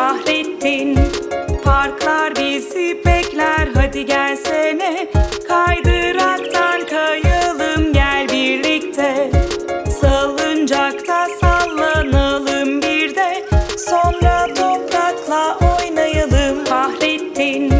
Fahrettin Parklar bizi bekler. Hadi gelsene. Kaydıraktan kayalım. Gel birlikte. Salıncakta sallanalım bir de. Sonra toprakla oynayalım. Fahrettin